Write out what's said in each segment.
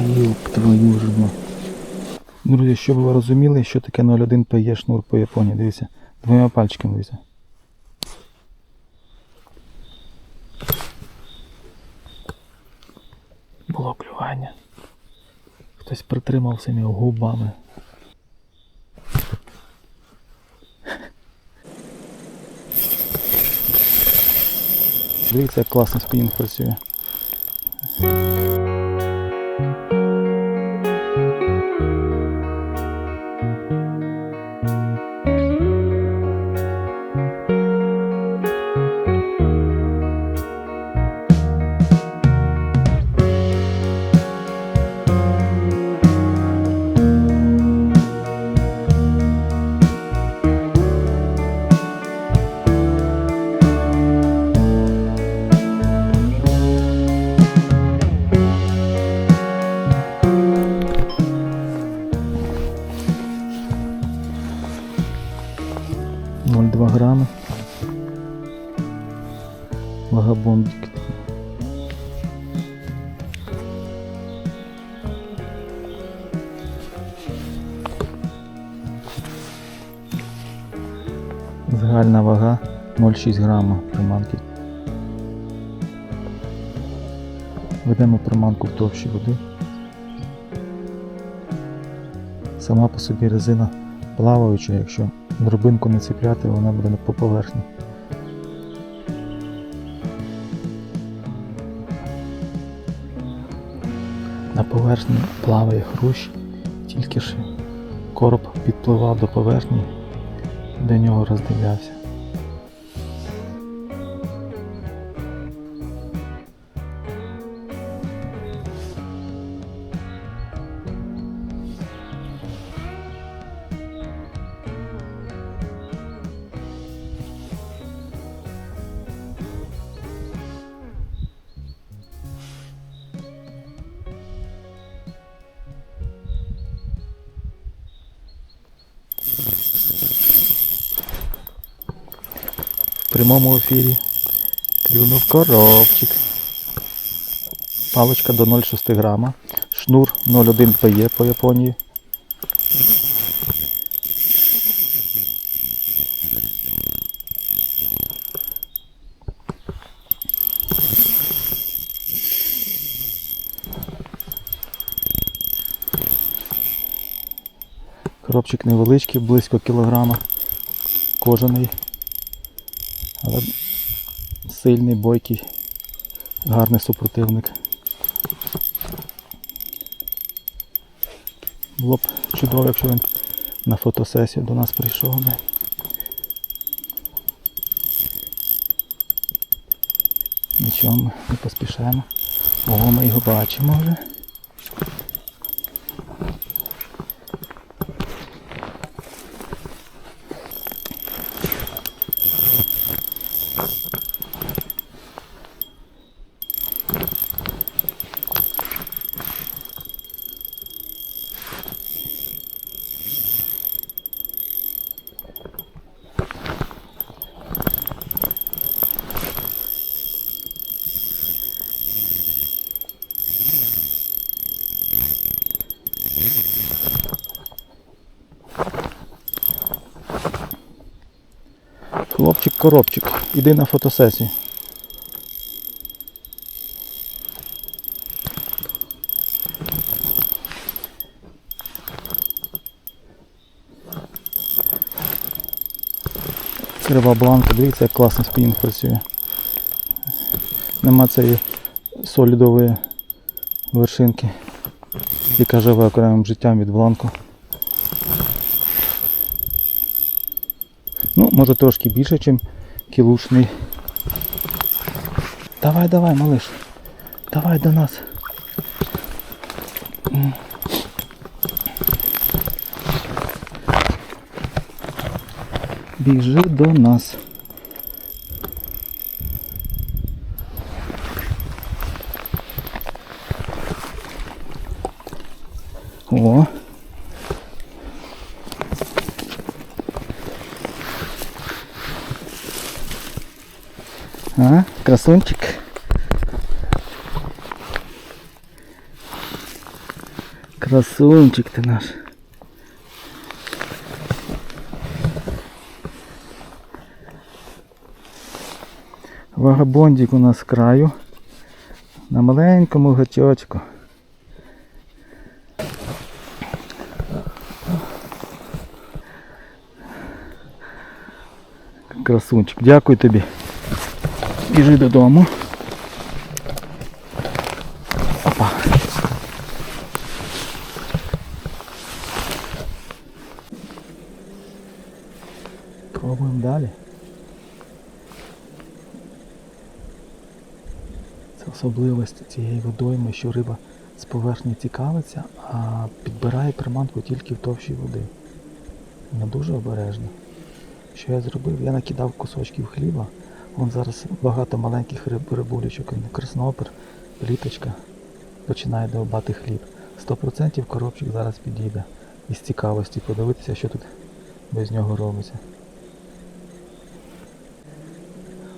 юб твою ж. Друзі, щоб ви розуміли, що таке 0,1 PE шнур по Японії. Дивіться, двома пальчиками дивіться. Було клювання. Хтось притримав цими губами. Дивіться, як класно спінінг працює. Загальна вага 0,6 грама приманки. Ведемо приманку в товщі води. Сама по собі резина плаваюча, якщо дробинку не цепляти, вона буде по поверхні. На поверхні плаває хрущ, тільки ж короб підпливав до поверхні, до нього роздивлявся. Прямому ефірі клюнув коробчик. Паличка до 0,6 грама. Шнур 0,1 ПЕ по Японії. Коробчик невеличкий, близько кілограма. Кожаний. Але сильний, бойкий, гарний супротивник. Було б чудово, якщо він на фотосесію до нас прийшов би. Нічого, ми не поспішаємо. О, ми його бачимо вже. Хлопчик коробчик, іди на фотосесію. Крива бланка, дивіться, як класно спінінг працює. Нема цієї солідової вершинки, яка живе окремим життям від бланку. Ну, може трошки більше, ніж кілушний. Давай, давай, малиш. Давай до нас. Біжи до нас. О. А, красунчик. Красунчик ти наш. Вагабондик у нас з краю. На маленькому гачочку. Красунчик, дякую тобі. Біжи додому. Опа. Пробуємо далі. Це особливість цієї водойми, що риба з поверхні цікавиться, а підбирає приманку тільки в товщій води. Вона дуже обережна. Що я зробив? Я накидав кусочків хліба. Вон зараз багато маленьких риб, рибулечок, краснопер, пліточка починає довбати хліб. 100% коробчик зараз підійде із цікавості подивитися, що тут без нього робиться.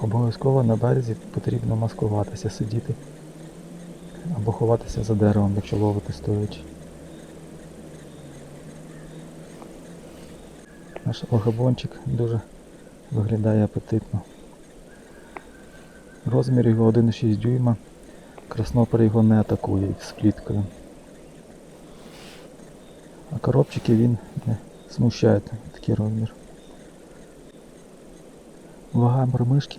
Обов'язково на березі потрібно маскуватися, сидіти або ховатися за деревом, якщо ловити стоячи. Наш логобончик дуже виглядає апетитно. Розмір його 1,6 дюйма. Краснопер його не атакує з пліткою. А коробчики він не смущає такий розмір. Вага мормишки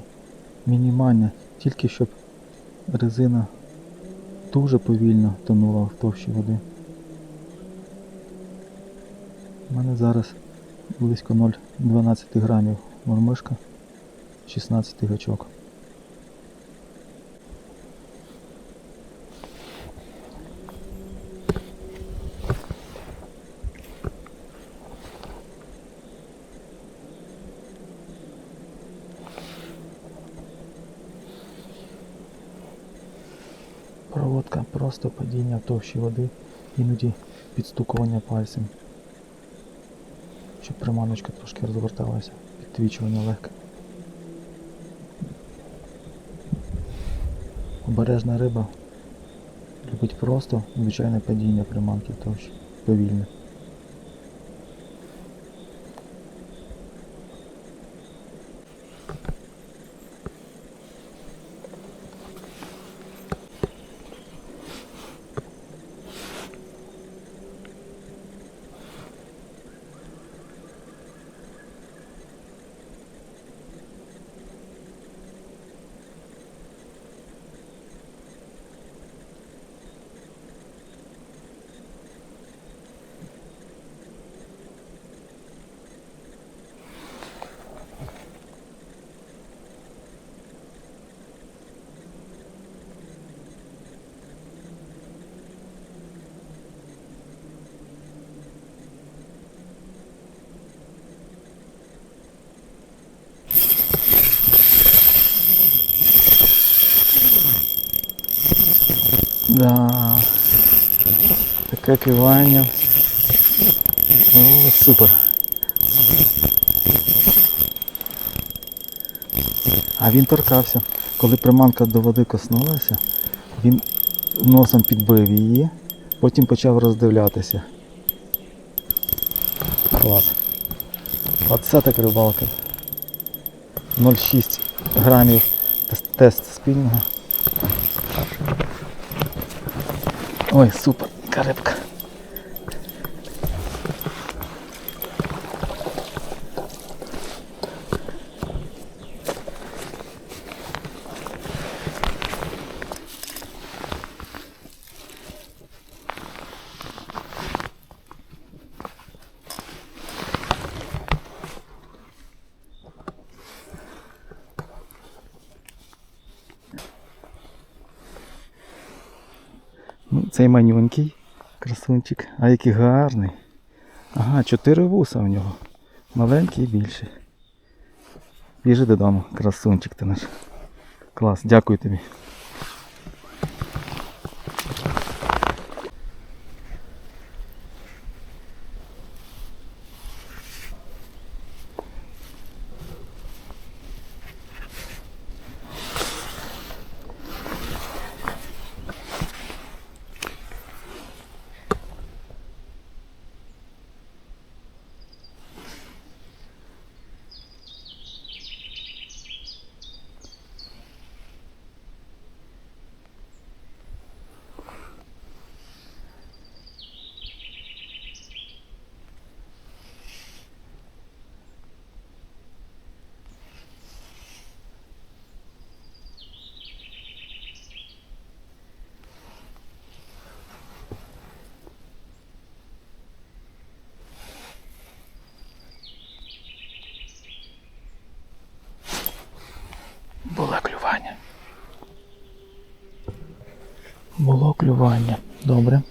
мінімальна, тільки щоб резина дуже повільно тонула в товщі води. У мене зараз близько 0,12 грамів мормишка, 16 гачок. Проводка просто падіння товщі води, іноді підстукування пальцем. Щоб приманочка трошки розверталася, підтвічування легке. Обережна риба любить просто звичайне падіння приманки товщі, повільне. Да. Таке кивання. О, супер. А він торкався. Коли приманка до води коснулася, він носом підбив її, потім почав роздивлятися. Клас. Оце так рибалка. 0,6 грамів тест, спільного. Ой, супер, яка рибка. Цей манюнький красунчик. А який гарний. Ага, чотири вуса у нього. Маленький і більший. Біжи додому, красунчик ти наш. Клас, дякую тобі. Клювання. Було клювання. Добре.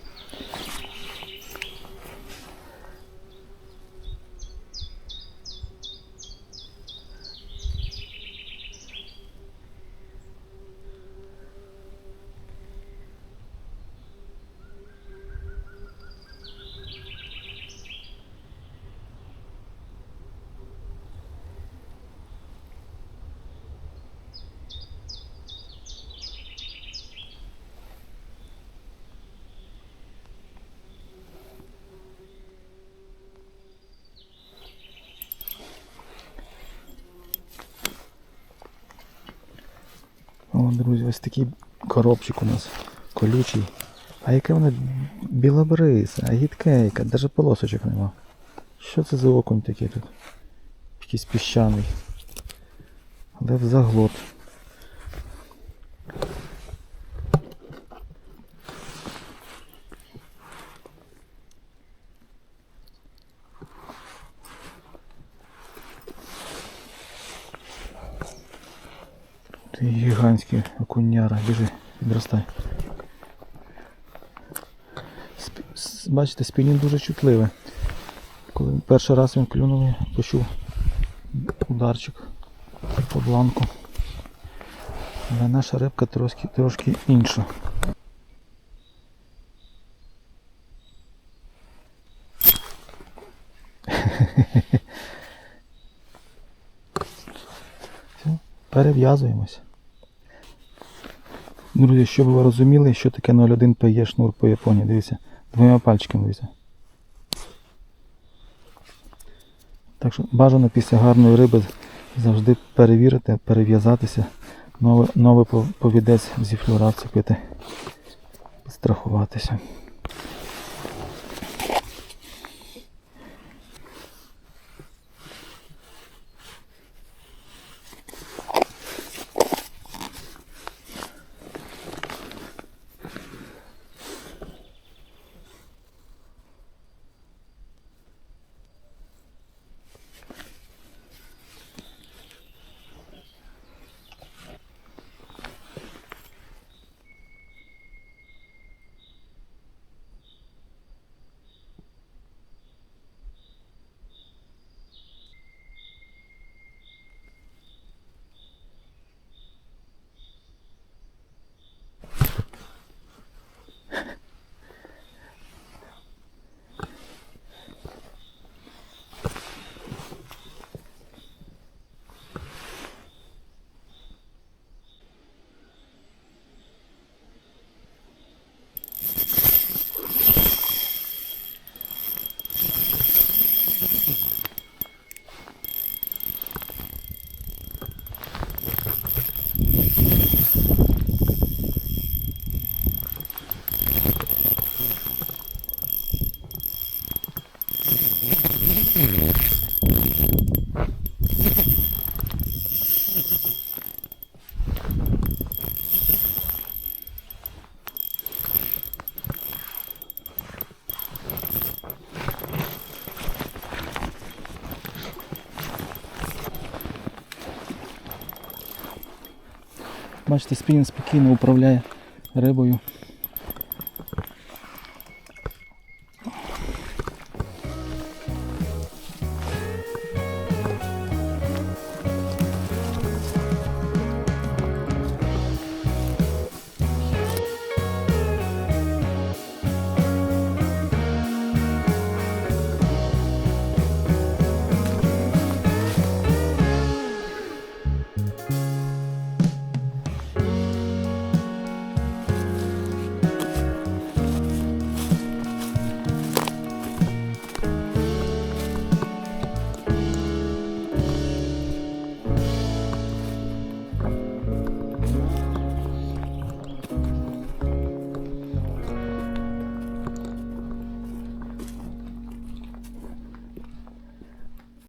Друзі, ось такий коробчик у нас колючий. А яке воно білобрисе, а гідке яке, навіть полосочок нема. Що це за окунь такий тут? Якийсь піщаний. Але в заглот. Ти окуняра, біжи, відростай. Бачите, спінінг дуже чутливий. Коли перший раз він клюнув, я почув ударчик по бланку. Але наша рибка трошки, трошки інша. Все, перев'язуємося. Друзі, щоб ви розуміли, що таке 01 PE шнур по Японії. Дивіться, двома пальчиками дивіться. Так що бажано після гарної риби завжди перевірити, перев'язатися, новий, новий повідець зі флюра вцепити, страхуватися. Бачите, спінінг спокійно управляє рибою.